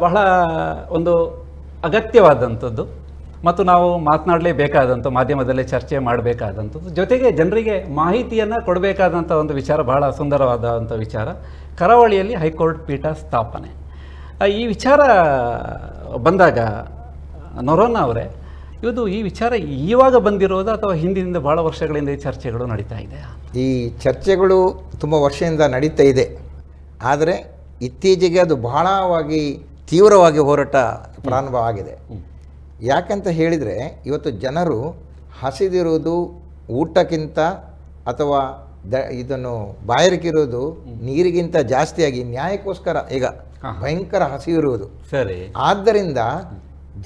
ಬಹಳ ಒಂದು ಅಗತ್ಯವಾದಂಥದ್ದು. ಮತ್ತು ನಾವು ಮಾತನಾಡಲೇಬೇಕಾದಂಥ ಮಾಧ್ಯಮದಲ್ಲೇ ಚರ್ಚೆ ಮಾಡಬೇಕಾದಂಥದ್ದು. ಜೊತೆಗೆ ಜನರಿಗೆ ಮಾಹಿತಿಯನ್ನು ಕೊಡಬೇಕಾದಂಥ ಒಂದು ವಿಚಾರ, ಬಹಳ ಸುಂದರವಾದಂಥ ವಿಚಾರ. ಕರಾವಳಿಯಲ್ಲಿ ಹೈಕೋರ್ಟ್ ಪೀಠ ಸ್ಥಾಪನೆ. ಈ ವಿಚಾರ ಬಂದಾಗ ನೊರೋನ ಅವರೇ ಇದು ಈ ವಿಚಾರ ಇವಾಗ ಬಂದಿರೋದು ಅಥವಾ ಹಿಂದಿನಿಂದ ಭಾಳ ವರ್ಷಗಳಿಂದ ಈ ಚರ್ಚೆಗಳು ನಡೀತಾ ಇದೆ? ಈ ಚರ್ಚೆಗಳು ತುಂಬ ವರ್ಷದಿಂದ ನಡೀತಾ ಇದೆ. ಆದರೆ ಇತ್ತೀಚೆಗೆ ಅದು ಬಹಳವಾಗಿ ತೀವ್ರವಾಗಿ ಹೋರಾಟ ಪ್ರಾರಂಭ ಆಗಿದೆ. ಯಾಕಂತ ಹೇಳಿದರೆ ಇವತ್ತು ಜನರು ಹಸಿದಿರುವುದು ಊಟಕ್ಕಿಂತ ಅಥವಾ ದ ಇದನ್ನು ಬಾಯರಿಕಿರೋದು ನೀರಿಗಿಂತ ಜಾಸ್ತಿಯಾಗಿ ನ್ಯಾಯಕ್ಕೋಸ್ಕರ ಈಗ ಭಯಂಕರ ಹಸಿವಿರುವುದು. ಸರಿ. ಆದ್ದರಿಂದ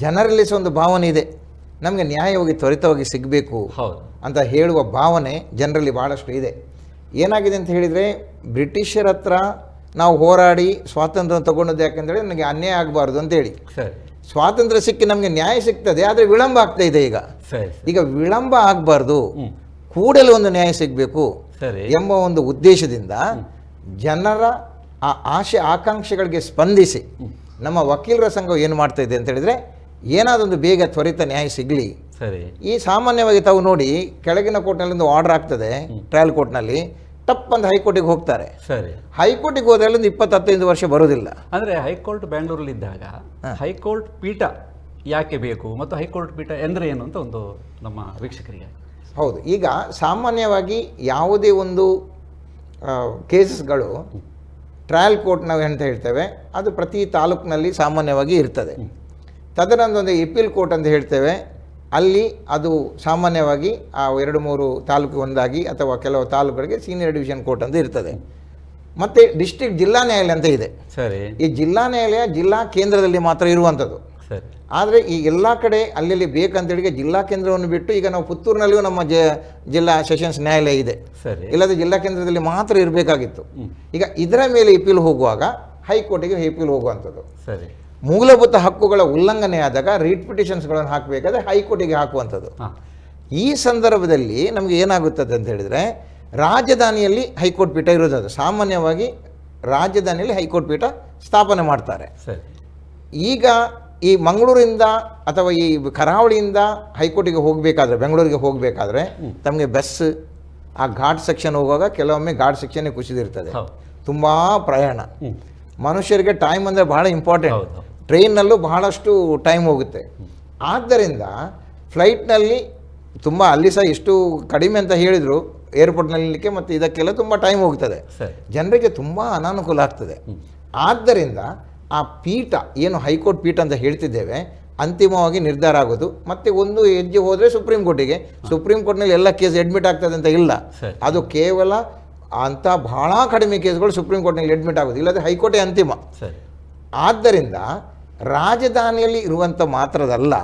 ಜನರಲ್ಲಿ ಸಹ ಒಂದು ಭಾವನೆ ಇದೆ. ನಮಗೆ ನ್ಯಾಯವಾಗಿ ತ್ವರಿತವಾಗಿ ಸಿಗಬೇಕು ಅಂತ ಹೇಳುವ ಭಾವನೆ ಜನರಲ್ಲಿ ಭಾಳಷ್ಟು ಇದೆ. ಏನಾಗಿದೆ ಅಂತ ಹೇಳಿದರೆ ಬ್ರಿಟಿಷರ ಹತ್ರ ನಾವು ಹೋರಾಡಿ ಸ್ವಾತಂತ್ರ್ಯ ತಗೊಂಡದ್ದು ಯಾಕೆಂದರೆ ನನಗೆ ಅನ್ಯಾಯ ಆಗಬಾರ್ದು ಅಂತೇಳಿ. ಸರಿ. ಸ್ವಾತಂತ್ರ್ಯ ಸಿಕ್ಕಿ ನಮಗೆ ನ್ಯಾಯ ಸಿಗ್ತದೆ ಆದರೆ ವಿಳಂಬ ಆಗ್ತಾ ಇದೆ ಈಗ. ಸರಿ ಈಗ ವಿಳಂಬ ಆಗಬಾರ್ದು. ಕೂಡಲೇ ಒಂದು ನ್ಯಾಯ ಸಿಗಬೇಕು ಸರಿ. ಎಂಬ ಒಂದು ಉದ್ದೇಶದಿಂದ ಜನರ ಆ ಆಶೆ ಆಕಾಂಕ್ಷೆಗಳಿಗೆ ಸ್ಪಂದಿಸಿ ನಮ್ಮ ವಕೀಲರ ಸಂಘ ಏನು ಮಾಡ್ತಾ ಇದೆ ಅಂತ ಹೇಳಿದರೆ ಏನಾದೊಂದು ಬೇಗ ತ್ವರಿತ ನ್ಯಾಯ ಸಿಗಲಿ. ಸರಿ. ಈ ಸಾಮಾನ್ಯವಾಗಿ ತಾವು ನೋಡಿ ಕೆಳಗಿನ ಕೋರ್ಟ್ನಲ್ಲಿ ಒಂದು ಆರ್ಡರ್ ಆಗ್ತದೆ ಟ್ರಯಲ್ ಕೋರ್ಟ್ನಲ್ಲಿ ಅಂತ ಹೈಕೋರ್ಟಿಗೆ ಹೋಗ್ತಾರೆ. ಸರಿ. ಹೈಕೋರ್ಟಿಗೆ ಹೋದ್ರೆ ಒಂದು ಇಪ್ಪತ್ತು ಹತ್ತೈದು ವರ್ಷ ಬರೋದಿಲ್ಲ ಅಂದರೆ ಹೈಕೋರ್ಟ್ ಬೆಂಗಳೂರಲ್ಲಿದ್ದಾಗ ಹೈಕೋರ್ಟ್ ಪೀಠ ಯಾಕೆ ಬೇಕು ಮತ್ತು ಹೈಕೋರ್ಟ್ ಪೀಠ ಎಂದ್ರೆ ಏನು ಅಂತ ಒಂದು ನಮ್ಮ ವೀಕ್ಷಕರಿಗೆ. ಹೌದು. ಈಗ ಸಾಮಾನ್ಯವಾಗಿ ಯಾವುದೇ ಒಂದು ಕೇಸಸ್ಗಳು ಟ್ರಯಲ್ ಕೋರ್ಟ್ ನಾವು ಅಂತ ಹೇಳ್ತೇವೆ ಅದು ಪ್ರತಿ ತಾಲೂಕಿನಲ್ಲಿ ಸಾಮಾನ್ಯವಾಗಿ ಇರ್ತದೆ. ತದನಂತರ ಒಂದು ಎಪೀಲ್ ಕೋರ್ಟ್ ಅಂತ ಹೇಳ್ತೇವೆ ಅಲ್ಲಿ ಅದು ಸಾಮಾನ್ಯವಾಗಿ ಆ ಎರಡು ಮೂರು ತಾಲೂಕು ಒಂದಾಗಿ ಅಥವಾ ಕೆಲವು ತಾಲೂಕುಗಳಿಗೆ ಸೀನಿಯರ್ ಡಿವಿಷನ್ ಕೋರ್ಟ್ ಅಂತ ಇರ್ತದೆ. ಮತ್ತು ಡಿಸ್ಟ್ರಿಕ್ಟ್ ಜಿಲ್ಲಾ ನ್ಯಾಯಾಲಯ ಅಂತ ಇದೆ. ಸರಿ. ಈ ಜಿಲ್ಲಾ ನ್ಯಾಯಾಲಯ ಜಿಲ್ಲಾ ಕೇಂದ್ರದಲ್ಲಿ ಮಾತ್ರ ಇರುವಂಥದ್ದು. ಸರಿ. ಆದರೆ ಈ ಎಲ್ಲ ಕಡೆ ಅಲ್ಲಲ್ಲಿ ಬೇಕಂತೇಳಿಗೆ ಜಿಲ್ಲಾ ಕೇಂದ್ರವನ್ನು ಬಿಟ್ಟು ಈಗ ನಾವು ಪುತ್ತೂರಿನಲ್ಲಿಯೂ ನಮ್ಮ ಜ ಜಿಲ್ಲಾ ಸೆಷನ್ಸ್ ನ್ಯಾಯಾಲಯ ಇದೆ. ಸರಿ. ಇಲ್ಲದೆ ಜಿಲ್ಲಾ ಕೇಂದ್ರದಲ್ಲಿ ಮಾತ್ರ ಇರಬೇಕಾಗಿತ್ತು. ಈಗ ಇದರ ಮೇಲೆ ಇಪೀಲ್ ಹೋಗುವಾಗ ಹೈಕೋರ್ಟಿಗೆ ಇಪೀಲ್ ಹೋಗುವಂಥದ್ದು. ಸರಿ. ಮೂಲಭೂತ ಹಕ್ಕುಗಳ ಉಲ್ಲಂಘನೆ ಆದಾಗ ರೀಟ್ ಪಿಟಿಷನ್ಸ್ಗಳನ್ನು ಹಾಕಬೇಕಾದ್ರೆ ಹೈಕೋರ್ಟಿಗೆ ಹಾಕುವಂಥದ್ದು. ಈ ಸಂದರ್ಭದಲ್ಲಿ ನಮಗೆ ಏನಾಗುತ್ತದೆ ಅಂತ ಹೇಳಿದರೆ ರಾಜಧಾನಿಯಲ್ಲಿ ಹೈಕೋರ್ಟ್ ಪೀಠ ಇರೋದದು. ಸಾಮಾನ್ಯವಾಗಿ ರಾಜಧಾನಿಯಲ್ಲಿ ಹೈಕೋರ್ಟ್ ಪೀಠ ಸ್ಥಾಪನೆ ಮಾಡ್ತಾರೆ. ಈಗ ಈ ಮಂಗಳೂರಿಂದ ಅಥವಾ ಈ ಕರಾವಳಿಯಿಂದ ಹೈಕೋರ್ಟಿಗೆ ಹೋಗಬೇಕಾದ್ರೆ ಬೆಂಗಳೂರಿಗೆ ಹೋಗಬೇಕಾದ್ರೆ ತಮಗೆ ಬಸ್ ಆ ಘಾಟ್ ಸೆಕ್ಷನ್ ಹೋಗುವಾಗ ಕೆಲವೊಮ್ಮೆ ಘಾಟ್ ಸೆಕ್ಷನ್ನೇ ಕುಸಿದಿರ್ತದೆ. ತುಂಬ ಪ್ರಯಾಣ. ಮನುಷ್ಯರಿಗೆ ಟೈಮ್ ಅಂದರೆ ಬಹಳ ಇಂಪಾರ್ಟೆಂಟ್ ಹೌದು. ಟ್ರೈನ್ನಲ್ಲೂ ಬಹಳಷ್ಟು ಟೈಮ್ ಹೋಗುತ್ತೆ. ಆದ್ದರಿಂದ ಫ್ಲೈಟ್ನಲ್ಲಿ ತುಂಬ ಅಲ್ಲಿ ಸಹ ಎಷ್ಟು ಕಡಿಮೆ ಅಂತ ಹೇಳಿದರು ಏರ್ಪೋರ್ಟ್ನಲ್ಲಿಕ್ಕೆ ನಿಲ್ಲಕ್ಕೆ ಮತ್ತು ಇದಕ್ಕೆಲ್ಲ ತುಂಬ ಟೈಮ್ ಹೋಗ್ತದೆ. ಜನರಿಗೆ ತುಂಬ ಅನಾನುಕೂಲ ಆಗ್ತದೆ. ಆದ್ದರಿಂದ ಆ ಪೀಠ ಏನು ಹೈಕೋರ್ಟ್ ಪೀಠ ಅಂತ ಹೇಳ್ತಿದ್ದೇವೆ ಅಂತಿಮವಾಗಿ ನಿರ್ಧಾರ ಆಗೋದು. ಮತ್ತೆ ಒಂದು ಹೆಜ್ಜೆ ಹೋದರೆ ಸುಪ್ರೀಂ ಕೋರ್ಟಿಗೆ. ಸುಪ್ರೀಂ ಕೋರ್ಟ್ನಲ್ಲಿ ಎಲ್ಲ ಕೇಸ್ ಅಡ್ಮಿಟ್ ಆಗ್ತದೆ ಅಂತ ಇಲ್ಲ. ಅದು ಕೇವಲ ಅಂಥ ಬಹಳ ಕಡಿಮೆ ಕೇಸ್ಗಳು ಸುಪ್ರೀಂ ಕೋರ್ಟ್ನಲ್ಲಿ ಅಡ್ಮಿಟ್ ಆಗೋದು ಇಲ್ಲದೆ ಹೈಕೋರ್ಟೇ ಅಂತಿಮ. ಆದ್ದರಿಂದ ರಾಜಧಾನಿಯಲ್ಲಿ ಇರುವಂಥ ಮಾತ್ರದಲ್ಲ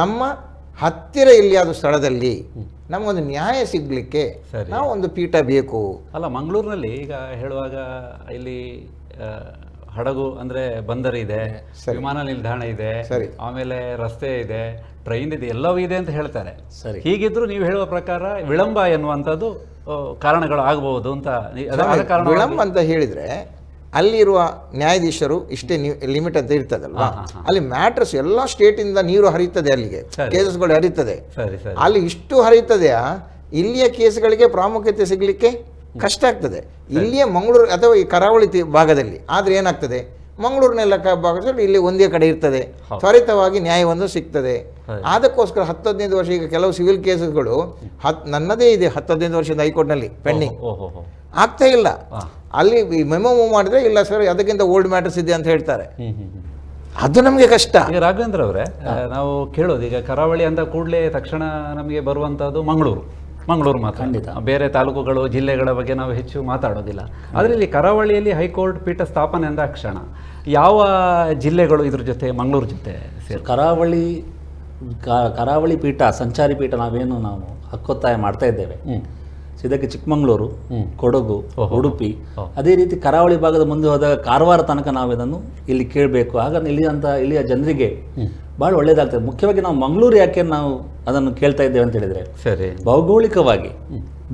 ನಮ್ಮ ಹತ್ತಿರ ಎಲ್ಲಿಯಾದ ಸ್ಥಳದಲ್ಲಿ ನಮಗೊಂದು ನ್ಯಾಯ ಸಿಗಲಿಕ್ಕೆ ಸರಿ. ನಾವು ಒಂದು ಪೀಠ ಬೇಕು ಅಲ್ಲ ಮಂಗಳೂರಿನಲ್ಲಿ ಈಗ ಹೇಳುವಾಗ ಇಲ್ಲಿ ಹಡಗು ಅಂದ್ರೆ ಬಂದರು ಇದೆ. ವಿಮಾನ ನಿಲ್ದಾಣ ಇದೆ ಸರಿ. ಆಮೇಲೆ ರಸ್ತೆ ಇದೆ ಟ್ರೈನ್ ಇದೆ ಎಲ್ಲವೂ ಇದೆ ಅಂತ ಹೇಳ್ತಾರೆ ಸರಿ. ಹೀಗಿದ್ರು ನೀವು ಹೇಳುವ ಪ್ರಕಾರ ವಿಳಂಬ ಎನ್ನುವಂಥದ್ದು ಕಾರಣಗಳು ಆಗಬಹುದು ಅಂತ ವಿಳಂಬ ಅಂತ ಹೇಳಿದ್ರೆ ಅಲ್ಲಿರುವ ನ್ಯಾಯಾಧೀಶರು ಇಷ್ಟೇ ಲಿಮಿಟ್ ಅಂತ ಇರ್ತದಲ್ವಾ. ಅಲ್ಲಿ ಮ್ಯಾಟ್ರಸ್ ಎಲ್ಲ ಸ್ಟೇಟಿಂದ ನೀರು ಹರಿಯುತ್ತದೆ ಅಲ್ಲಿಗೆ. ಕೇಸಸ್ಗಳು ಸರಿ ಅಲ್ಲಿ ಇಷ್ಟು ಹರಿತದೆಯಾ ಇಲ್ಲಿಯ ಕೇಸ್ಗಳಿಗೆ ಪ್ರಾಮುಖ್ಯತೆ ಸಿಗಲಿಕ್ಕೆ ಕಷ್ಟ ಆಗ್ತದೆ. ಇಲ್ಲಿಯ ಮಂಗಳೂರು ಅಥವಾ ಈ ಕರಾವಳಿ ಭಾಗದಲ್ಲಿ ಆದರೆ ಏನಾಗ್ತದೆ? ಮಂಗಳೂರಿನೆಲ್ಲ ಭಾಗದಲ್ಲಿ ಇಲ್ಲಿ ಒಂದೇ ಕಡೆ ಇರ್ತದೆ. ತ್ವರಿತವಾಗಿ ನ್ಯಾಯವನ್ನು ಸಿಗ್ತದೆ. ಅದಕ್ಕೋಸ್ಕರ ಹತ್ತು ಹದಿನೈದು ವರ್ಷ ಈಗ ಕೆಲವು ಸಿವಿಲ್ ಕೇಸಸ್ಗಳು ಹತ್ ನನ್ನದೇ ಇದೆ ಹತ್ತು ಹದಿನೈದು ವರ್ಷದ ಹೈಕೋರ್ಟ್ನಲ್ಲಿ ಪೆಂಡಿಂಗ್. ಆಗ್ತಾ ಇಲ್ಲ. ಅಲ್ಲಿ ಮೆಮೊ ಮೂವ್ ಮಾಡಿದ್ರೆ ಇಲ್ಲ ಸರ್ ಅದಕ್ಕಿಂತ ಓಲ್ಡ್ ಮ್ಯಾಟರ್ಸ್ ಇದೆ ಅಂತ ಹೇಳ್ತಾರೆ. ಅದು ನಮಗೆ ಕಷ್ಟ. ಈಗ ರಾಘವೇಂದ್ರ ಅವರೇ ನಾವು ಕೇಳೋದು ಈಗ ಕರಾವಳಿ ಅಂತ ಕೂಡಲೇ ತಕ್ಷಣ ನಮಗೆ ಬರುವಂತದ್ದು ಮಂಗಳೂರು. ಮಂಗಳೂರು ಮಾತ್ರ. ಖಂಡಿತ. ಬೇರೆ ತಾಲೂಕುಗಳು ಜಿಲ್ಲೆಗಳ ಬಗ್ಗೆ ನಾವು ಹೆಚ್ಚು ಮಾತಾಡೋದಿಲ್ಲ. ಆದರೆ ಇಲ್ಲಿ ಕರಾವಳಿಯಲ್ಲಿ ಹೈಕೋರ್ಟ್ ಪೀಠ ಸ್ಥಾಪನೆ ಅಂದ ಕ್ಷಣ ಯಾವ ಜಿಲ್ಲೆಗಳು ಇದ್ರ ಜೊತೆ ಮಂಗಳೂರು ಜೊತೆ ಸೇರ್ ಕರಾವಳಿ ಕರಾವಳಿ ಪೀಠ ಸಂಚಾರಿ ಪೀಠ ನಾವೇನು ನಾವು ಹಕ್ಕೊತ್ತಾಯ ಮಾಡ್ತಾ ಇದ್ದೇವೆ. ಇದಕ್ಕೆ ಚಿಕ್ಕಮಗಳೂರು ಕೊಡಗು ಉಡುಪಿ. ಅದೇ ರೀತಿ ಕರಾವಳಿ ಭಾಗದ ಮುಂದೆ ಹೋದಾಗ ಕಾರವಾರ ತನಕ ನಾವು ಇದನ್ನು ಇಲ್ಲಿ ಕೇಳಬೇಕು. ಆಗ ಇಲ್ಲಿ ಅಂತ ಇಲ್ಲಿಯ ಜನರಿಗೆ ಭಾಳ ಒಳ್ಳೇದಾಗ್ತದೆ. ಮುಖ್ಯವಾಗಿ ನಾವು ಮಂಗಳೂರು ಯಾಕೆ ನಾವು ಅದನ್ನು ಕೇಳ್ತಾ ಇದ್ದೇವೆ ಅಂತ ಹೇಳಿದರೆ ಸರಿ. ಭೌಗೋಳಿಕವಾಗಿ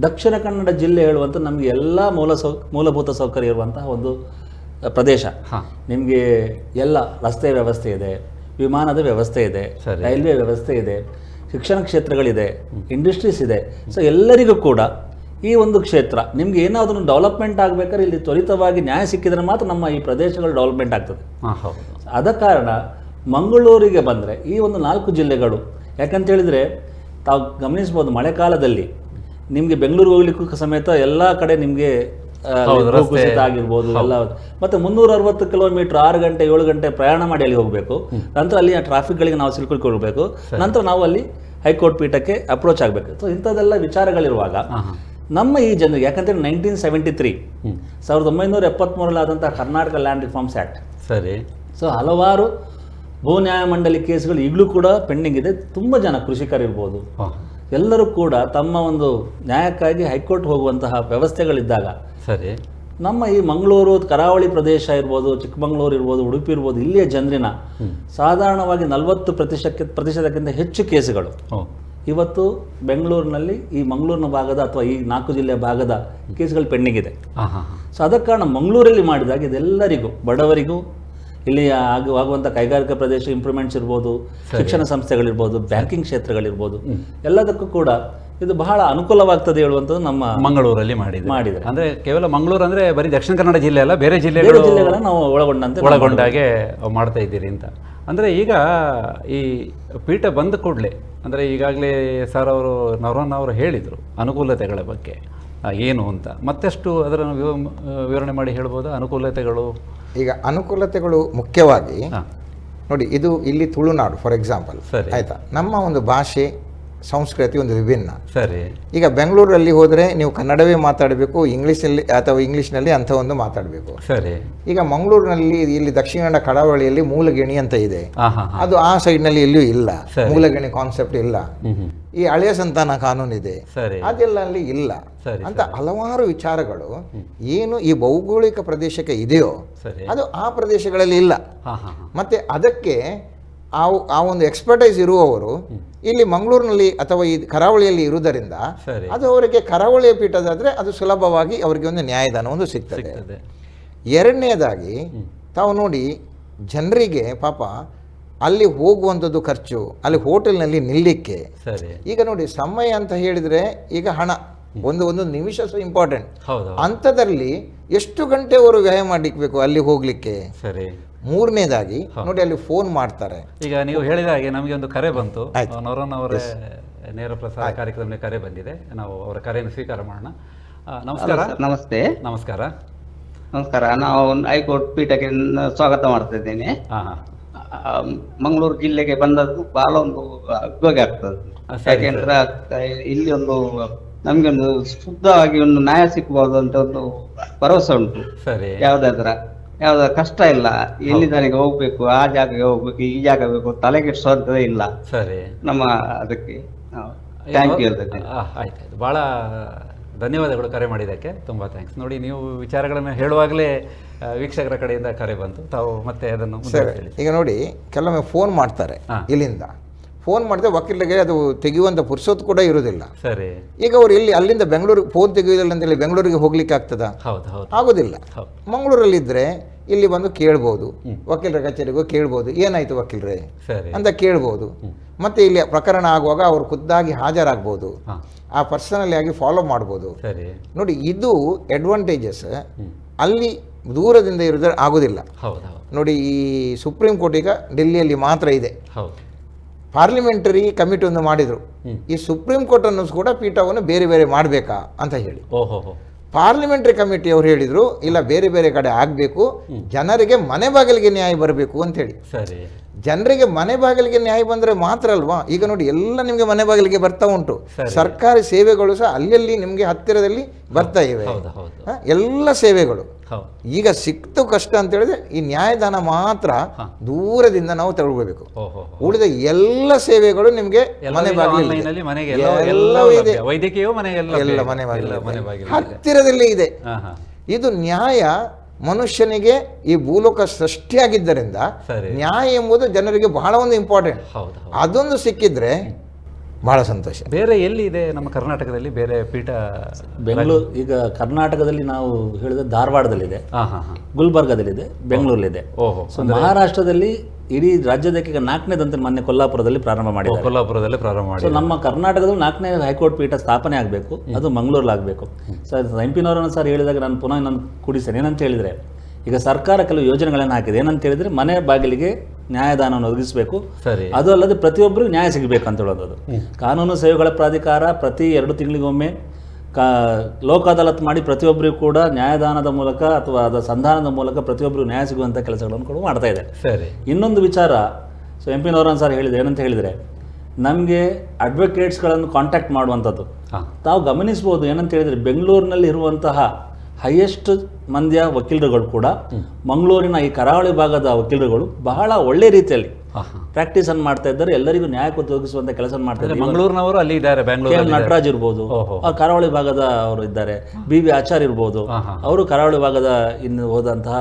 ದಕ್ಷಿಣ ಕನ್ನಡ ಜಿಲ್ಲೆ ಹೇಳುವಂಥ ನಮಗೆ ಎಲ್ಲ ಮೂಲ ಸೌ ಮೂಲಭೂತ ಸೌಕರ್ಯ ಇರುವಂತಹ ಒಂದು ಪ್ರದೇಶ. ನಿಮಗೆ ಎಲ್ಲ ರಸ್ತೆ ವ್ಯವಸ್ಥೆ ಇದೆ ವಿಮಾನದ ವ್ಯವಸ್ಥೆ ಇದೆ. ರೈಲ್ವೆ ವ್ಯವಸ್ಥೆ ಇದೆ ಶಿಕ್ಷಣ ಕ್ಷೇತ್ರಗಳಿದೆ ಇಂಡಸ್ಟ್ರೀಸ್ ಇದೆ. ಸೊ ಎಲ್ಲರಿಗೂ ಕೂಡ ಈ ಒಂದು ಕ್ಷೇತ್ರ ನಿಮ್ಗೆ ಏನಾದರೂ ಡೆವಲಪ್ಮೆಂಟ್ ಆಗ್ಬೇಕಾದ್ರೆ ಇಲ್ಲಿ ತ್ವರಿತವಾಗಿ ನ್ಯಾಯ ಸಿಕ್ಕಿದ್ರೆ ಮಾತ್ರ ನಮ್ಮ ಈ ಪ್ರದೇಶಗಳು ಡೆವಲಪ್ಮೆಂಟ್ ಆಗ್ತದೆ. ಆದ ಕಾರಣ ಮಂಗಳೂರಿಗೆ ಬಂದರೆ ಈ ಒಂದು ನಾಲ್ಕು ಜಿಲ್ಲೆಗಳು ಯಾಕಂತ ಹೇಳಿದ್ರೆ ತಾವು ಗಮನಿಸ್ಬೋದು ಮಳೆಗಾಲದಲ್ಲಿ ನಿಮಗೆ ಬೆಂಗಳೂರು ಹೋಗ್ಲಿಕ್ಕೂ ಸಮೇತ ಎಲ್ಲ ಕಡೆ ನಿಮಗೆ. ಕುಸಿತ ಆಗಿರ್ಬೋದು ಎಲ್ಲ ಮತ್ತೆ ಮುನ್ನೂರ ಅರವತ್ತು ಕಿಲೋಮೀಟರ್ ಆರು ಗಂಟೆ ಏಳು ಗಂಟೆ ಪ್ರಯಾಣ ಮಾಡಿ ಅಲ್ಲಿ ಹೋಗಬೇಕು. ನಂತರ ಅಲ್ಲಿನ ಟ್ರಾಫಿಕ್ಗಳಿಗೆ ನಾವು ಸಿಲ್ಕೊಳ್ಕೊಳ್ಬೇಕು ನಂತರ ನಾವು ಅಲ್ಲಿ ಹೈಕೋರ್ಟ್ ಪೀಠಕ್ಕೆ ಅಪ್ರೋಚ್ ಆಗಬೇಕು. ಸೊ ಇಂಥದ್ದೆಲ್ಲ ವಿಚಾರಗಳಿರುವಾಗ ನಮ್ಮ ಈ ಜನರಿಗೆ ಯಾಕಂತೇಳಿ ನೈನ್ಟೀನ್ ಸೆವೆಂಟಿ ತ್ರೀ ಸಾವಿರದ ಒಂಬೈನೂರ ಎಪ್ಪತ್ತ್ಮೂರಲ್ಲಾದಂಥ ಕರ್ನಾಟಕ ಲ್ಯಾಂಡ್ ರಿಫಾರ್ಮ್ಸ್ ಆ್ಯಕ್ಟ್ ಸರಿ. ಸೊ ಹಲವಾರು ಭೂ ನ್ಯಾಯಮಂಡಳಿ ಕೇಸ್ಗಳು ಈಗಲೂ ಕೂಡ ಪೆಂಡಿಂಗ್ ಇದೆ. ತುಂಬ ಜನ ಕೃಷಿಕರಿರ್ಬೋದು ಎಲ್ಲರೂ ಕೂಡ ತಮ್ಮ ಒಂದು ನ್ಯಾಯಕ್ಕಾಗಿ ಹೈಕೋರ್ಟ್ ಹೋಗುವಂತಹ ವ್ಯವಸ್ಥೆಗಳಿದ್ದಾಗ ಸರಿ. ನಮ್ಮ ಈ ಮಂಗಳೂರು ಕರಾವಳಿ ಪ್ರದೇಶ ಇರ್ಬೋದು ಚಿಕ್ಕಮಗಳೂರು ಇರ್ಬೋದು ಉಡುಪಿ ಇರ್ಬೋದು ಇಲ್ಲಿಯ ಜನರಿನ ಸಾಧಾರಣವಾಗಿ ನಲವತ್ತು ಪ್ರತಿಶತಕ್ಕೆ ಪ್ರತಿಶತಕ್ಕಿಂತ ಹೆಚ್ಚು ಕೇಸುಗಳು. ಇವತ್ತು ಬೆಂಗಳೂರಿನಲ್ಲಿ ಈ ಮಂಗಳೂರಿನ ಭಾಗದ ಅಥವಾ ಈ ನಾಲ್ಕು ಜಿಲ್ಲೆಯ ಭಾಗದ ಕೇಸ್ಗಳು ಪೆಂಡಿಂಗ್ ಇದೆ. ಸೊ ಅದಕ್ಕೆ ಕಾರಣ ಮಂಗಳೂರಲ್ಲಿ ಮಾಡಿದಾಗ ಇದೆಲ್ಲರಿಗೂ ಬಡವರಿಗೂ ಇಲ್ಲಿ ಆಗ ಆಗುವಂಥ ಕೈಗಾರಿಕಾ ಪ್ರದೇಶ ಇಂಪ್ರೂವ್ಮೆಂಟ್ಸ್ ಇರ್ಬೋದು ಶಿಕ್ಷಣ ಸಂಸ್ಥೆಗಳಿರ್ಬೋದು ಬ್ಯಾಂಕಿಂಗ್ ಕ್ಷೇತ್ರಗಳಿರ್ಬೋದು ಎಲ್ಲದಕ್ಕೂ ಕೂಡ ಇದು ಬಹಳ ಅನುಕೂಲವಾಗ್ತದೆ ಹೇಳುವಂಥದ್ದು ನಮ್ಮ ಮಂಗಳೂರಲ್ಲಿ ಮಾಡಿದೆ. ಮಾಡಿದೆ ಅಂದ್ರೆ ಕೇವಲ ಮಂಗಳೂರು ಅಂದ್ರೆ ಬರೀ ದಕ್ಷಿಣ ಕನ್ನಡ ಜಿಲ್ಲೆ ಅಲ್ಲ ಬೇರೆ ಜಿಲ್ಲೆಗಳು ಜಿಲ್ಲೆಗಳನ್ನು ನಾವು ಒಳಗೊಂಡಂತೆ ಒಳಗೊಂಡಾಗೆ ಮಾಡ್ತಾ ಇದ್ದೀರಿ ಅಂತ. ಅಂದರೆ ಈಗ ಈ ಪೀಠ ಬಂದ ಕೂಡಲೇ ಅಂದರೆ ಈಗಾಗಲೇ ಸರ್ ಅವರು ನವರನ್ ಅವರು ಹೇಳಿದರು ಅನುಕೂಲತೆಗಳ ಬಗ್ಗೆ. ಏನು ಅಂತ. ಮತ್ತಷ್ಟು ಅದನ್ನು ವಿವ- ವಿವರಣೆ ಮಾಡಿ ಹೇಳ್ಬೋದು? ಅನುಕೂಲತೆಗಳು? ಈಗ ಅನುಕೂಲತೆಗಳು ಮುಖ್ಯವಾಗಿ ನೋಡಿ ಇದು ಇಲ್ಲಿ ತುಳುನಾಡು ಫಾರ್ ಎಕ್ಸಾಂಪಲ್ ಸರಿ. ಆಯ್ತಾ? ನಮ್ಮ ಒಂದು ಭಾಷೆ ಸಂಸ್ಕೃತಿ ಒಂದು ವಿಭಿನ್ನ. ಸರಿ. ಈಗ ಬೆಂಗಳೂರಲ್ಲಿ ಹೋದರೆ ನೀವು ಕನ್ನಡವೇ ಮಾತಾಡಬೇಕು ಇಂಗ್ಲೀಷಲ್ಲಿ ಅಥವಾ ಇಂಗ್ಲೀಷ್ನಲ್ಲಿ ಅಂಥ ಒಂದು ಮಾತಾಡಬೇಕು. ಸರಿ. ಈಗ ಮಂಗಳೂರಿನಲ್ಲಿ ಇಲ್ಲಿ ದಕ್ಷಿಣ ಕನ್ನಡ ಕರಾವಳಿಯಲ್ಲಿ ಮೂಲಗಿಣಿ ಅಂತ ಇದೆ. ಅದು ಆ ಸೈಡ್ನಲ್ಲಿ ಎಲ್ಲಿಯೂ ಇಲ್ಲ. ಮೂಲಗಿಣಿ ಕಾನ್ಸೆಪ್ಟ್ ಇಲ್ಲ. ಈ ಹಳೆಯ ಸಂತಾನ ಕಾನೂನು ಇದೆ ಸರಿ. ಅದೆಲ್ಲ ಅಲ್ಲಿ ಇಲ್ಲ ಅಂತ ಹಲವಾರು ವಿಚಾರಗಳು ಏನು ಈ ಭೌಗೋಳಿಕ ಪ್ರದೇಶಕ್ಕೆ ಇದೆಯೋ ಅದು ಆ ಪ್ರದೇಶಗಳಲ್ಲಿ ಇಲ್ಲ. ಮತ್ತೆ ಅದಕ್ಕೆ ಆ ಆ ಒಂದು ಎಕ್ಸ್ಪರ್ಟೈಸ್ ಇರುವವರು ಇಲ್ಲಿ ಮಂಗಳೂರಿನಲ್ಲಿ ಅಥವಾ ಈ ಕರಾವಳಿಯಲ್ಲಿ ಇರುವುದರಿಂದ ಅದು ಅವರಿಗೆ ಕರಾವಳಿಯ ಪೀಠದಾದರೆ ಅದು ಸುಲಭವಾಗಿ ಅವರಿಗೆ ಒಂದು ನ್ಯಾಯದಾನ ಒಂದು ಸಿಗ್ತದೆ. ಎರಡನೇದಾಗಿ ತಾವು ನೋಡಿ ಜನರಿಗೆ ಪಾಪ ಅಲ್ಲಿ ಹೋಗುವಂಥದ್ದು ಖರ್ಚು ಅಲ್ಲಿ ಹೋಟೆಲ್ನಲ್ಲಿ ನಿಲ್ಲಿಕ್ಕೆ. ಈಗ ನೋಡಿ ಸಮಯ ಅಂತ ಹೇಳಿದರೆ ಈಗ ಹಣ ಒಂದು ಒಂದು ನಿಮಿಷ ಸಹ ಇಂಪಾರ್ಟೆಂಟ್ ಅಂಥದ್ರಲ್ಲಿ ಎಷ್ಟು ಗಂಟೆ ಅವರು ವ್ಯಯ ಮಾಡಲಿಕ್ಕೆ ಅಲ್ಲಿ ಹೋಗಲಿಕ್ಕೆ? ಸರಿ. ಮೂರನೇದಾಗಿ ನೋಡಿ ಅಲ್ಲಿ ಫೋನ್ ಮಾಡ್ತಾರೆ. ಈಗ ನೀವು ಹೇಳಿದ ಹಾಗೆ ನಮಗೆ ಒಂದು ಕರೆ ಬಂತು. ಅವರ ನವರನ್ ಅವರೇ ನೇರ ಪ್ರಸಾರ ಕಾರ್ಯಕ್ರಮಕ್ಕೆ ಕರೆ ಬಂದಿದೆ. ನಾವು ಅವರ ಕರೆಯನ್ನು ಸ್ವೀಕಾರ ಮಾಡೋಣ. ನಮಸ್ಕಾರ. ನಮಸ್ತೆ. ನಮಸ್ಕಾರ. ನಮಸ್ಕಾರ. ನಾವು ಹೈಕೋರ್ಟ್ ಪೀಠಕ್ಕೆ ಸ್ವಾಗತ ಮಾಡ್ತಾ ಇದ್ದೇನೆ. ಮಂಗಳೂರು ಜಿಲ್ಲೆಗೆ ಬಂದದ್ದು ಬಹಳ ಒಂದು ಉಪಯೋಗ ಆಗ್ತದೆ. ಯಾಕೆಂದ್ರೆ ಇಲ್ಲಿ ಒಂದು ನಮ್ಗೆ ಒಂದು ಶುದ್ಧವಾಗಿ ಒಂದು ನ್ಯಾಯ ಸಿಕ್ಕಬಹುದು ಅಂತ ಒಂದು ಭರವಸೆ ಉಂಟು. ಸರಿ. ಯಾವ್ದಾದ್ರ. ಯಾವ್ದಾರ ಕಷ್ಟ ಇಲ್ಲ. ಎಲ್ಲಿ ನನಗೆ ಹೋಗ್ಬೇಕು ಆ ಜಾಗಕ್ಕೆ ಹೋಗ್ಬೇಕು ಈ ಜಾಗ ಬೇಕು ತಲೆಗೆಡಿಸುವಂತದೇ ಇಲ್ಲ. ಸರಿ. ನಮ್ಮ ಅದಕ್ಕೆ ಥ್ಯಾಂಕ್ ಯು ಆಯ್ತು ಆಯ್ತು. ಭಾಳ ಧನ್ಯವಾದಗಳು ಕರೆ ಮಾಡಿದ್ದಕ್ಕೆ. ತುಂಬ ಥ್ಯಾಂಕ್ಸ್ ನೋಡಿ ನೀವು ವಿಚಾರಗಳನ್ನು ಹೇಳುವಾಗಲೇ ವೀಕ್ಷಕರ ಕಡೆಯಿಂದ ಕರೆ ಬಂತು. ತಾವು ಮತ್ತೆ ಅದನ್ನು ಮುಂದುವರಿಸಿ ಈಗ ನೋಡಿ ಕೆಲವೊಮ್ಮೆ ಫೋನ್ ಮಾಡ್ತಾರೆ. ಇಲ್ಲಿಂದ. ಫೋನ್ ಮಾಡಿದೆ ವಕೀಲರಿಗೆ ಅದು ತೆಗೆಯುವಂಥ ಪುರ್ಸೊತ್ತು ಕೂಡ ಇರುವುದಿಲ್ಲ. ಸರಿ. ಈಗ ಅವರು ಇಲ್ಲಿ ಅಲ್ಲಿಂದ ಬೆಂಗಳೂರಿಗೆ ಫೋನ್ ತೆಗೆಯುವುದಿಲ್ಲ ಅಂತೇಳಿ ಬೆಂಗಳೂರಿಗೆ ಹೋಗ್ಲಿಕ್ಕೆ ಆಗ್ತದ? ಆಗೋದಿಲ್ಲ. ಮಂಗಳೂರಲ್ಲಿದ್ದರೆ ಇಲ್ಲಿ ಬಂದು ಕೇಳ್ಬೋದು. ವಕೀಲರ ಕಚೇರಿಗೂ ಕೇಳ್ಬೋದು. ಏನಾಯ್ತು ವಕೀಲರೇ? ಅಂತ ಕೇಳ್ಬೋದು. ಮತ್ತೆ ಇಲ್ಲಿ ಪ್ರಕರಣ ಆಗುವಾಗ ಅವರು ಖುದ್ದಾಗಿ ಹಾಜರಾಗ್ಬೋದು. ಆ ಪರ್ಸನಲಿ ಆಗಿ ಫಾಲೋ ಮಾಡ್ಬೋದು. ನೋಡಿ ಇದು ಅಡ್ವಾಂಟೇಜಸ್ ಅಲ್ಲಿ ದೂರದಿಂದ ಇರೋದ್ರೆ ಆಗೋದಿಲ್ಲ. ನೋಡಿ ಈ ಸುಪ್ರೀಂ ಕೋರ್ಟ್ ಈಗ ಡೆಲ್ಲಿಯಲ್ಲಿ ಮಾತ್ರ ಇದೆ. ಪಾರ್ಲಿಮೆಂಟರಿ ಕಮಿಟಿ ಒಂದು ಮಾಡಿದರು. ಈ ಸುಪ್ರೀಂ ಕೋರ್ಟ್ ಕೋರ್ಟನ್ನು ಕೂಡ ಪೀಠವನ್ನು ಬೇರೆ ಬೇರೆ ಮಾಡಬೇಕಾ ಅಂತ ಹೇಳಿ. ಪಾರ್ಲಿಮೆಂಟರಿ ಕಮಿಟಿ ಅವರು ಹೇಳಿದರು ಇಲ್ಲ ಬೇರೆ ಬೇರೆ ಕಡೆ ಆಗಬೇಕು ಜನರಿಗೆ ಮನೆ ಬಾಗಿಲಿಗೆ ನ್ಯಾಯ ಬರಬೇಕು ಅಂತೇಳಿ ಸರಿ. ಜನರಿಗೆ ಮನೆ ಬಾಗಿಲಿಗೆ ನ್ಯಾಯ ಬಂದರೆ ಮಾತ್ರ ಅಲ್ವಾ? ಈಗ ನೋಡಿ ಎಲ್ಲ ನಿಮಗೆ ಮನೆ ಬಾಗಿಲಿಗೆ ಬರ್ತಾ ಉಂಟು. ಸರ್ಕಾರಿ ಸೇವೆಗಳು ಸಹ ಅಲ್ಲಲ್ಲಿ ನಿಮಗೆ ಹತ್ತಿರದಲ್ಲಿ ಬರ್ತಾ ಇವೆ. ಎಲ್ಲ ಸೇವೆಗಳು. ಈಗ ಸಿಕ್ತು ಕಷ್ಟ ಅಂತ ಹೇಳಿದ್ರೆ ಈ ನ್ಯಾಯದಾನ ಮಾತ್ರ ದೂರದಿಂದ ನಾವು ತಗೊಳ್ಬೇಕು ಉಳಿದ ಎಲ್ಲ ಸೇವೆಗಳು ನಿಮಗೆ ಮನೆ ಬಾಗಿಲು ಎಲ್ಲ ಮನೆ ಬಾಗಿಲು ಹತ್ತಿರದಲ್ಲಿ ಇದೆ. ಇದು ನ್ಯಾಯ ಮನುಷ್ಯನಿಗೆ ಈ ಭೂಲೋಕ ಸೃಷ್ಟಿಯಾಗಿದ್ದರಿಂದ ನ್ಯಾಯ ಎಂಬುದು ಜನರಿಗೆ ಬಹಳ ಒಂದು ಇಂಪಾರ್ಟೆಂಟ್ ಅದೊಂದು ಸಿಕ್ಕಿದ್ರೆ ಬಹಳ ಸಂತೋಷ. ಬೇರೆ ಎಲ್ಲಿ ಇದೆ ನಮ್ಮ ಕರ್ನಾಟಕದಲ್ಲಿ ಬೇರೆ ಪೀಠ? ಬೆಂಗಳೂರು ಈಗ ಕರ್ನಾಟಕದಲ್ಲಿ ನಾವು ಹೇಳಿದ್ರೆ ಧಾರವಾಡದಲ್ಲಿದೆ. ಹಾಂ ಹಾಂ ಹಾಂ. ಗುಲ್ಬರ್ಗದಲ್ಲಿದೆ ಬೆಂಗಳೂರಲ್ಲಿದೆ. ಓಹೋ ಸೊ ಮಹಾರಾಷ್ಟ್ರದಲ್ಲಿ ಇಡೀ ರಾಜ್ಯದಕ್ಕೆ ಈಗ ನಾಲ್ಕನೇದಂತೆ ಮೊನ್ನೆ ಕೊಲ್ಲಾಪುರದಲ್ಲಿ ಪ್ರಾರಂಭ ಮಾಡಿದೆ ಕೊಲ್ಲಾಪುರದಲ್ಲಿ ಪ್ರಾರಂಭ ಮಾಡಿ ಸೊ ನಮ್ಮ ಕರ್ನಾಟಕದಲ್ಲಿ ನಾಲ್ಕನೇ ಹೈಕೋರ್ಟ್ ಪೀಠ ಸ್ಥಾಪನೆ ಆಗಬೇಕು. ಅದು ಮಂಗಳೂರಲ್ಲಿ ಆಗಬೇಕು. ಸರ್ ಎಂ ಪಿನವರನ್ನು ಸರ್ ಹೇಳಿದಾಗ ನಾನು ಪುನಃ ನಾನು ಕೂಡಿಸ್ತೇನೆ. ಏನಂತ ಹೇಳಿದರೆ ಈಗ ಸರ್ಕಾರ ಕೆಲವು ಯೋಜನೆಗಳನ್ನು ಹಾಕಿದೆ. ಏನಂತ ಹೇಳಿದರೆ ಮನೆ ಬಾಗಿಲಿಗೆ ನ್ಯಾಯದಾನವನ್ನು ಒದಗಿಸಬೇಕು. ಸರಿ. ಅದು ಅಲ್ಲದೆ ಪ್ರತಿಯೊಬ್ಬರಿಗೂ ನ್ಯಾಯ ಸಿಗಬೇಕು ಅಂತ ಹೇಳೋದು ಕಾನೂನು ಸೇವೆಗಳ ಪ್ರಾಧಿಕಾರ ಪ್ರತಿ ಎರಡು ತಿಂಗಳಿಗೊಮ್ಮೆ ಕಾ ಲೋಕ ಅದಾಲತ್ ಮಾಡಿ ಪ್ರತಿಯೊಬ್ಬರಿಗೂ ಕೂಡ ನ್ಯಾಯದಾನದ ಮೂಲಕ ಅಥವಾ ಅದರ ಸಂಧಾನದ ಮೂಲಕ ಪ್ರತಿಯೊಬ್ಬರಿಗೂ ನ್ಯಾಯ ಸಿಗುವಂಥ ಕೆಲಸಗಳನ್ನು ಕೂಡ ಮಾಡ್ತಾ ಇದೆ. ಸರಿ. ಇನ್ನೊಂದು ವಿಚಾರ ಸೊ ಎಂ ಪಿ ನವರನ್ ಸರ್ ಹೇಳಿದೆ ಏನಂತ ಹೇಳಿದರೆ ನಮಗೆ ಅಡ್ವೊಕೇಟ್ಸ್ಗಳನ್ನು ಕಾಂಟ್ಯಾಕ್ಟ್ ಮಾಡುವಂಥದ್ದು. ತಾವು ಗಮನಿಸ್ಬೋದು ಏನಂತ ಹೇಳಿದರೆ ಬೆಂಗಳೂರಿನಲ್ಲಿ ಇರುವಂತಹ ಹೈಯೆಸ್ಟ್ ಮಂದಿಯ ವಕೀಲರುಗಳು ಕೂಡ ಮಂಗಳೂರಿನ ಈ ಕರಾವಳಿ ಭಾಗದ ವಕೀಲರುಗಳು ಬಹಳ ಒಳ್ಳೆ ರೀತಿಯಲ್ಲಿ ಪ್ರಾಕ್ಟೀಸ್ ಅನ್ನು ಮಾಡ್ತಾ ಇದ್ದಾರೆ. ಎಲ್ಲರಿಗೂ ನ್ಯಾಯ ಒದಗಿಸುವಂತ ಕೆಲಸ ಮಾಡ್ತಾ ಇದ್ದಾರೆ. ಮಂಗಳೂರಿನವರು ಅಲ್ಲಿ ಇದ್ದಾರೆ ಬೆಂಗಳೂರು ನಟರಾಜ್ ಇರ್ಬೋದು. ಕರಾವಳಿ ಭಾಗದ ಅವರು ಇದ್ದಾರೆ. ಬಿ ವಿ ಆಚಾರ್ ಇರ್ಬೋದು. ಅವರು ಕರಾವಳಿ ಭಾಗದ ಇನ್ನು ಹೋದಂತಹ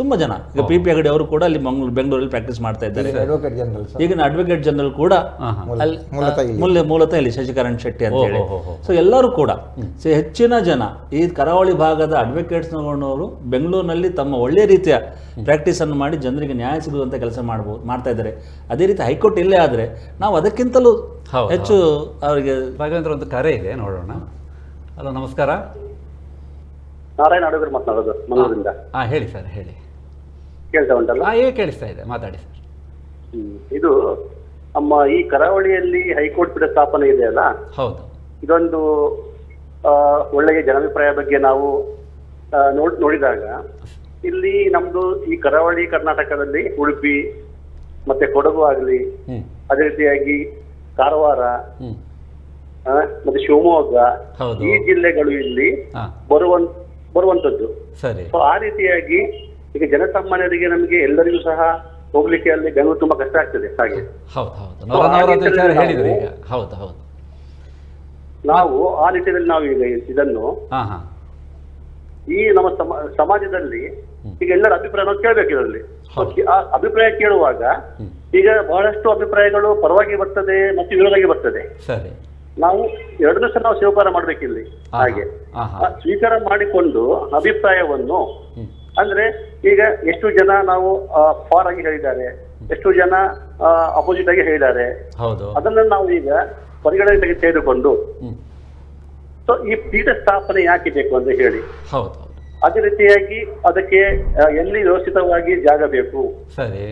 ತುಂಬಾ ಜನ. ಈಗ ಪಿ ಪಿ ಹೆಗಡೆ ಅವರು ಕೂಡ ಅಲ್ಲಿ ಮಂಗಳೂರು ಬೆಂಗಳೂರಲ್ಲಿ ಪ್ರಾಕ್ಟೀಸ್ ಮಾಡ್ತಾ ಇದ್ದಾರೆ. ಅಡ್ವೊಕೇಟ್ ಜನರಲ್ ಸರ್ ಈಗಿನ ಅಡ್ವೊಕೇಟ್ ಜನರಲ್ ಕೂಡ ಹಾಂ ಹಾಂ. ಅಲ್ಲಿ ಮೂಲತಃ ಇಲ್ಲಿ. ಮೂಲ ಮೂಲತಃ ಇಲ್ಲಿ ಶಶಿಕರಣ್ ಶೆಟ್ಟಿ ಅಂತ ಹೇಳಿ. ಸೊ ಎಲ್ಲರೂ ಕೂಡ ಸೊ ಹೆಚ್ಚಿನ ಜನ ಈ ಕರಾವಳಿ ಭಾಗದ ಅಡ್ವೊಕೇಟ್ಸ್ನವರು ಬೆಂಗಳೂರಿನಲ್ಲಿ ತಮ್ಮ ಒಳ್ಳೆ ರೀತಿಯ ಪ್ರಾಕ್ಟೀಸ್ ಅನ್ನು ಮಾಡಿ ಜನರಿಗೆ ನ್ಯಾಯ ಸಿಗುವಂತ ಕೆಲಸ ಮಾಡಬಹುದು ಮಾಡ್ತಾ ಇದ್ದಾರೆ. ಅದೇ ರೀತಿ ಹೈಕೋರ್ಟ್ ಇಲ್ಲೇ ಆದ್ರೆ ನಾವು ಅದಕ್ಕಿಂತಲೂ ಹೌದು, ಹೆಚ್ಚು ಅವರಿಗೆ ರಾಘವೇಂದ್ರ ಒಂದು ಕರೆ ಇದೆ ನೋಡೋಣ. ಹಲೋ ನಮಸ್ಕಾರ. ನಾರಾಯಣ ಅಡುಗರು ಮಾತನಾಡೋದು ಮಂಗಳೂರಿಂದ. ಹಾಂ ಹೇಳಿ ಸರ್ ಹೇಳಿ. ಕೇಳ್ತಾ ಉಂಟಲ್ಲ? ಹಾಂ ಈಗ ಕೇಳಿಸ್ತಾ ಇದೆ? ಮಾತಾಡಿ ಸರ್. ಹ್ಮ್. ಇದು ನಮ್ಮ ಈ ಕರಾವಳಿಯಲ್ಲಿ ಹೈಕೋರ್ಟ್ ಪೀಠ ಸ್ಥಾಪನೆ ಇದೆ ಅಲ್ಲ? ಹೌದು. ಇದೊಂದು ಆ, ಒಳ್ಳೆಯ ಜನಾಭಿಪ್ರಾಯ ಬಗ್ಗೆ ನಾವು ನೋಡ್ ನೋಡಿದಾಗ ಇಲ್ಲಿ ನಮ್ದು ಈ ಕರಾವಳಿ ಕರ್ನಾಟಕದಲ್ಲಿ ಉಡುಪಿ ಮತ್ತೆ ಕೊಡಗು ಆಗಲಿ ಅದೇ ರೀತಿಯಾಗಿ ಕಾರವಾರ ಮತ್ತೆ ಶಿವಮೊಗ್ಗ ಈ ಜಿಲ್ಲೆಗಳು ಇಲ್ಲಿ ಬರುವಂತ ಬರುವಂತದ್ದು. ಸರಿ. ಸೊ ಆ ರೀತಿಯಾಗಿ ಈಗ ಜನಸಾಮಾನ್ಯರಿಗೆ ನಮಗೆ ಎಲ್ಲರಿಗೂ ಸಹ ಹೋಗ್ಲಿಕ್ಕೆ ಅಲ್ಲಿ ಬೆಂಗಳೂರು ತುಂಬಾ ಕಷ್ಟ ಆಗ್ತದೆ ಹಾಗೆ. ನಾವು- ಆ ನಿಟ್ಟಿನಲ್ಲಿ ನಾವು ಈಗ ಇದನ್ನು ಈ ನಮ್ಮ ಸಮ- ಸಮಾಜದಲ್ಲಿ ಈಗ ಎಲ್ಲರ ಅಭಿಪ್ರಾಯ ಕೇಳ್ಬೇಕು ಇದರಲ್ಲಿ. ಆ ಅಭಿಪ್ರಾಯ ಕೇಳುವಾಗ ಈಗ ಬಹಳಷ್ಟು ಅಭಿಪ್ರಾಯಗಳು ಪರವಾಗಿ ಬರ್ತದೆ ಮತ್ತು ವಿರೋಧವಾಗಿ ಬರ್ತದೆ. ಸರಿ. ನಾವು ಎರಡು ದಿವಸ ನಾವು ಸ್ವೀಕಾರ ಮಾಡ್ಬೇಕಿಲ್ಲಿ ಹಾಗೆ. ಸ್ವೀಕಾರ ಮಾಡಿಕೊಂಡು ಅಭಿಪ್ರಾಯವನ್ನು ಅಂದ್ರೆ ಈಗ ಎಷ್ಟು ಜನ ನಾವು ಫಾರ್ ಆಗಿ ಹೇಳಿದ್ದಾರೆ ಎಷ್ಟು ಜನ ಅಪೋಸಿಟ್ ಆಗಿ ಹೇಳಿದ್ದಾರೆ ಅದನ್ನ ನಾವು ಈಗ ಪರಿಗಣನೆಗೆ ತೆಗೆದುಕೊಂಡು ಸೊ ಈ ಪೀಠ ಸ್ಥಾಪನೆ ಯಾಕೆ ಬೇಕು ಅಂತ ಹೇಳಿ. ಹೌದು. ಅದೇ ರೀತಿಯಾಗಿ ಅದಕ್ಕೆ ಎಲ್ಲಿ ವ್ಯವಸ್ಥಿತವಾಗಿ ಜಾಗ ಬೇಕು? ಸರಿ.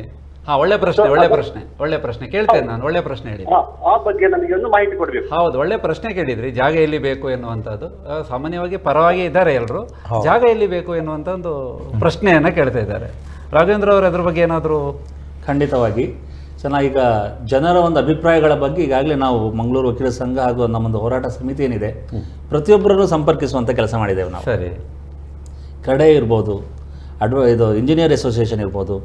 ಹಾ ಒಳ್ಳೆ ಪ್ರಶ್ನೆ ಒಳ್ಳೆ ಪ್ರಶ್ನೆ ಒಳ್ಳೆ ಪ್ರಶ್ನೆ. ಕೇಳ್ತೇನೆ ನಾನು ಒಳ್ಳೆ ಪ್ರಶ್ನೆ ಹೇಳಿ. ಆ ಬಗ್ಗೆ ನಮಗೆ ಒಂದು ಮಾಹಿತಿ ಕೊಡಬೇಕು. ಹೌದು ಒಳ್ಳೆ ಪ್ರಶ್ನೆ ಕೇಳಿದ್ರಿ ಜಾಗ ಎಲ್ಲಿ ಬೇಕು ಎನ್ನುವಂಥದ್ದು. ಸಾಮಾನ್ಯವಾಗಿ ಪರವಾಗಿ ಇದ್ದಾರೆ ಎಲ್ಲರೂ ಜಾಗ ಎಲ್ಲಿ ಬೇಕು ಎನ್ನುವಂಥ ಒಂದು ಪ್ರಶ್ನೆಯನ್ನು ಕೇಳ್ತಾ ಇದ್ದಾರೆ. ರಾಘವೇಂದ್ರ ಅವರು ಅದ್ರ ಬಗ್ಗೆ ಏನಾದರೂ? ಖಂಡಿತವಾಗಿ. ಸೊ ನಾ ಈಗ ಜನರ ಒಂದು ಅಭಿಪ್ರಾಯಗಳ ಬಗ್ಗೆ ಈಗಾಗಲೇ ನಾವು ಮಂಗಳೂರು ವಕೀಲ ಸಂಘ ಹಾಗೂ ನಮ್ಮೊಂದು ಹೋರಾಟ ಸಮಿತಿ ಏನಿದೆ ಪ್ರತಿಯೊಬ್ಬರನ್ನು ಸಂಪರ್ಕಿಸುವಂಥ ಕೆಲಸ ಮಾಡಿದ್ದೇವೆ ನಾವು. ಸರಿ. ಕ್ರಡೆ ಇರ್ಬೋದು. ಅಡ್ವ ಇದು ಇಂಜಿನಿಯರ್ ಅಸೋಸಿಯೇಷನ್ ಇರ್ಬೋದು.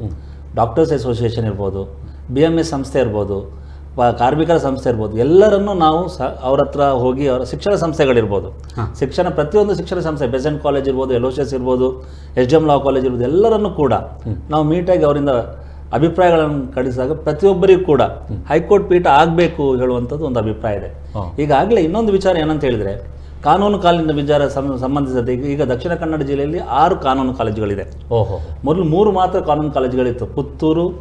ಡಾಕ್ಟರ್ಸ್ ಅಸೋಸಿಯೇಷನ್ ಇರ್ಬೋದು. ಬಿ ಎಂ ಎಸ್ ಸಂಸ್ಥೆ ಇರ್ಬೋದು. ಪ- ಕಾರ್ಮಿಕರ ಸಂಸ್ಥೆ ಇರ್ಬೋದು. ಎಲ್ಲರನ್ನೂ ನಾವು ಸ ಅವ್ರ ಹತ್ರ ಹೋಗಿ ಅವರ ಶಿಕ್ಷಣ ಸಂಸ್ಥೆಗಳಿರ್ಬೋದು. ಶಿಕ್ಷಣ ಪ್ರತಿಯೊಂದು ಶಿಕ್ಷಣ ಸಂಸ್ಥೆ ಬೆಸೆಂಟ್ ಕಾಲೇಜ್ ಇರ್ಬೋದು ಎಲೋಶಿಯಸ್ ಇರ್ಬೋದು S D M law college ಇರ್ಬೋದು ಎಲ್ಲರನ್ನೂ ಕೂಡ ನಾವು ಮೀಟಾಗಿ ಅವರಿಂದ ಅಭಿಪ್ರಾಯಗಳನ್ನು ಕಳಿಸಿದಾಗ ಪ್ರತಿಯೊಬ್ಬರಿಗೂ ಕೂಡ ಹೈಕೋರ್ಟ್ ಪೀಠ ಆಗಬೇಕು ಹೇಳುವಂಥದ್ದು ಒಂದು ಅಭಿಪ್ರಾಯ ಇದೆ. ಈಗಾಗಲೇ ಇನ್ನೊಂದು ವಿಚಾರ ಏನಂತ ಹೇಳಿದರೆ ಕಾನೂನು ಕಾಲೇಜಿನ ವಿಚಾರ ಸಂಬಂಧಿಸಿದಂತೆ ಈಗ- ಈಗ ದಕ್ಷಿಣ ಕನ್ನಡ ಜಿಲ್ಲೆಯಲ್ಲಿ ಆರು ಕಾನೂನು ಕಾಲೇಜುಗಳಿದೆ. ಓಹೋ. ಮೊದಲು ಮೂರು ಮಾತ್ರ ಕಾನೂನು ಕಾಲೇಜುಗಳಿತ್ತು. Puttur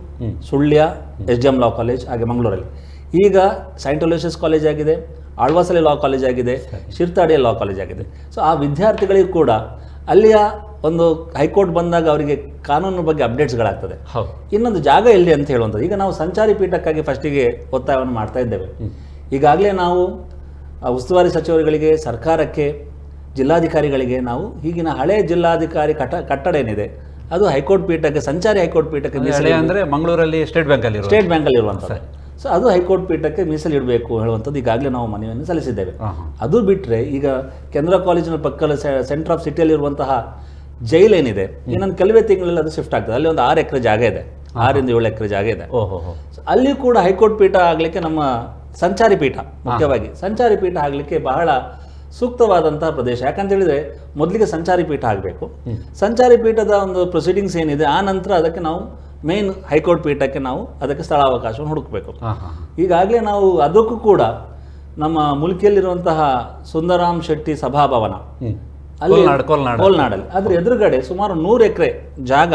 Sullia S D M law college ಹಾಗೆ ಮಂಗಳೂರಲ್ಲಿ. ಈಗ ಸೈಂಟ್ ಅಲೋಷಿಯಸ್ ಕಾಲೇಜ್ ಆಗಿದೆ ಆಳ್ವಾಸಲೆ ಲಾ ಕಾಲೇಜ್ ಆಗಿದೆ ಶಿರ್ತಾಡಿಯ ಲಾ ಕಾಲೇಜ್ ಆಗಿದೆ. ಸೊ ಆ ವಿದ್ಯಾರ್ಥಿಗಳಿಗೂ ಕೂಡ ಅಲ್ಲಿಯ ಒಂದು ಹೈಕೋರ್ಟ್ ಬಂದಾಗ ಅವರಿಗೆ ಕಾನೂನು ಬಗ್ಗೆ ಅಪ್ಡೇಟ್ಸ್ಗಳಾಗ್ತದೆ. ಇನ್ನೊಂದು ಜಾಗ ಎಲ್ಲಿ ಅಂತ ಹೇಳುವಂಥದ್ದು. ಈಗ ನಾವು ಸಂಚಾರಿ ಪೀಠಕ್ಕಾಗಿ ಫಸ್ಟಿಗೆ ಒತ್ತಾಯವನ್ನು ಮಾಡ್ತಾ ಇದ್ದೇವೆ. ಈಗಾಗಲೇ ನಾವು ಆ, ಉಸ್ತುವಾರಿ ಸಚಿವರುಗಳಿಗೆ ಸರ್ಕಾರಕ್ಕೆ ಜಿಲ್ಲಾಧಿಕಾರಿಗಳಿಗೆ ನಾವು ಈಗಿನ ಹಳೆ ಜಿಲ್ಲಾಧಿಕಾರಿ ಕಟ್ಟ ಕಟ್ಟಡ ಏನಿದೆ ಅದು ಹೈಕೋರ್ಟ್ ಪೀಠಕ್ಕೆ ಸಂಚಾರಿ ಹೈಕೋರ್ಟ್ ಪೀಠಕ್ಕೆ ಮೀಸಲಿ ಅಂದರೆ ಮಂಗಳೂರಲ್ಲಿ ಸ್ಟೇಟ್ ಬ್ಯಾಂಕಲ್ಲಿ ಸ್ಟೇಟ್ ಬ್ಯಾಂಕಲ್ಲಿ ಇರುವಂಥದ್ದು ಸೊ ಅದು ಹೈಕೋರ್ಟ್ ಪೀಠಕ್ಕೆ ಮೀಸಲಿಡಬೇಕು ಹೇಳುವಂಥದ್ದು ಈಗಾಗಲೇ ನಾವು ಮನವಿಯನ್ನು ಸಲ್ಲಿಸಿದ್ದೇವೆ. ಅದು ಬಿಟ್ಟರೆ ಈಗ ಕೇಂದ್ರ ಕಾಲೇಜಿನ ಪಕ್ಕದ ಸೆಂಟರ್ ಆಫ್ ಸಿಟಿಯಲ್ಲಿರುವಂತಹ ಜೈಲ್ ಏನಿದೆ ಇನ್ನೊಂದು ಕೆಲವೇ ತಿಂಗಳಲ್ಲಿ ಅದು ಶಿಫ್ಟ್ ಆಗ್ತದೆ. ಅಲ್ಲಿ ಒಂದು ಆರು ಎಕರೆ ಜಾಗ ಇದೆ. ಆರಿಂದ ಏಳು ಎಕರೆ ಜಾಗ ಇದೆ. ಓಹೋ ಅಲ್ಲಿ ಕೂಡ ಹೈಕೋರ್ಟ್ ಪೀಠ ಆಗಲಿಕ್ಕೆ ನಮ್ಮ ಸಂಚಾರಿ ಪೀಠ ಮುಖ್ಯವಾಗಿ. ಸಂಚಾರಿ ಪೀಠ ಆಗಲಿಕ್ಕೆ ಬಹಳ ಸೂಕ್ತವಾದಂತಹ ಪ್ರದೇಶ. ಯಾಕಂತ ಹೇಳಿದ್ರೆ ಮೊದಲಿಗೆ ಸಂಚಾರಿ ಪೀಠ ಆಗಬೇಕು. ಸಂಚಾರಿ ಪೀಠದ ಒಂದು ಪ್ರೊಸೀಡಿಂಗ್ಸ್ ಏನಿದೆ ಆ ನಂತರ ಅದಕ್ಕೆ ನಾವು ಮೇನ್ ಹೈಕೋರ್ಟ್ ಪೀಠಕ್ಕೆ ನಾವು ಅದಕ್ಕೆ ಸ್ಥಳಾವಕಾಶವನ್ನು ಹುಡುಕಬೇಕು. ಈಗಾಗಲೇ ನಾವು ಅದಕ್ಕೂ ಕೂಡ ನಮ್ಮ ಮುಲ್ಕಿಯಲ್ಲಿರುವಂತಹ ಸುಂದರಾಮ್ ಶೆಟ್ಟಿ ಸಭಾಭವನ. ಅಲ್ಲಿ ಕೋಲ್ನಾಡು, ಕೋಲ್ನಾಡು. ಕೋಲ್ನಾಡಲ್ಲಿ. ಅದ್ರ ಎದುರುಗಡೆ ಸುಮಾರು ನೂರು ಎಕರೆ ಜಾಗ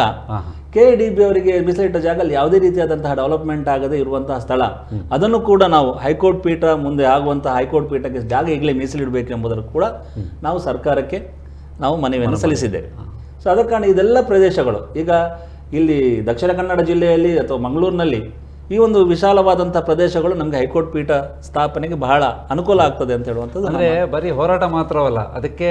ಕೆ ಡಿ ಬಿ ಅವರಿಗೆ ಮೀಸಲಿಟ್ಟ ಜಾಗ ಅಲ್ಲಿ ಯಾವುದೇ ರೀತಿಯಾದಂತಹ ಡೆವಲಪ್ಮೆಂಟ್ ಆಗದೆ ಇರುವಂತಹ ಸ್ಥಳ. ಅದನ್ನು ಕೂಡ ನಾವು ಹೈಕೋರ್ಟ್ ಪೀಠ ಮುಂದೆ ಆಗುವಂತಹ ಹೈಕೋರ್ಟ್ ಪೀಠಕ್ಕೆ ಜಾಗ ಈಗಲೇ ಮೀಸಲಿಡಬೇಕೆಂಬುದನ್ನು ಕೂಡ ನಾವು ಸರ್ಕಾರಕ್ಕೆ ನಾವು ಮನವಿಯನ್ನು ಸಲ್ಲಿಸಿದ್ದೇವೆ. ಸೊ ಅದಕ್ಕಾಗಿ ಕಾರಣ ಇದೆಲ್ಲ ಪ್ರದೇಶಗಳು ಈಗ ಇಲ್ಲಿ ದಕ್ಷಿಣ ಕನ್ನಡ ಜಿಲ್ಲೆಯಲ್ಲಿ ಅಥವಾ ಮಂಗಳೂರಿನಲ್ಲಿ ಈ ಒಂದು ವಿಶಾಲವಾದಂಥ ಪ್ರದೇಶಗಳು ನಮಗೆ ಹೈಕೋರ್ಟ್ ಪೀಠ ಸ್ಥಾಪನೆಗೆ ಬಹಳ ಅನುಕೂಲ ಆಗ್ತದೆ ಅಂತ ಹೇಳುವಂಥದ್ದು ಅಂದ್ರೆ ಬರೀ ಹೋರಾಟ ಮಾತ್ರವಲ್ಲ ಅದಕ್ಕೆ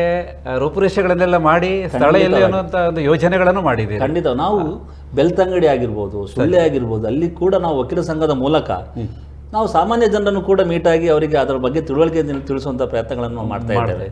ರೂಪುರೇಷೆಗಳನ್ನೆಲ್ಲ ಮಾಡಿ ಸ್ಥಳ ಎಲ್ಲಿ ಅನ್ನುವಂಥ ಒಂದು ಯೋಜನೆಗಳನ್ನು ಮಾಡಿದೆ ಖಂಡಿತ. ನಾವು ಬೆಳ್ತಂಗಡಿ ಆಗಿರ್ಬೋದು ಸುಳ್ಳೆ ಆಗಿರ್ಬೋದು ಅಲ್ಲಿ ಕೂಡ ನಾವು ವಕೀಲ ಸಂಘದ ಮೂಲಕ ನಾವು ಸಾಮಾನ್ಯ ಜನರನ್ನು ಕೂಡ ಮೀಟ್ ಆಗಿ ಅವರಿಗೆ ಅದರ ಬಗ್ಗೆ ತಿಳುವಳಿಕೆ ತಿಳಿಸುವಂಥ ಪ್ರಯತ್ನಗಳನ್ನು ನಾವು ಮಾಡ್ತಾ ಇದ್ದೇವೆ.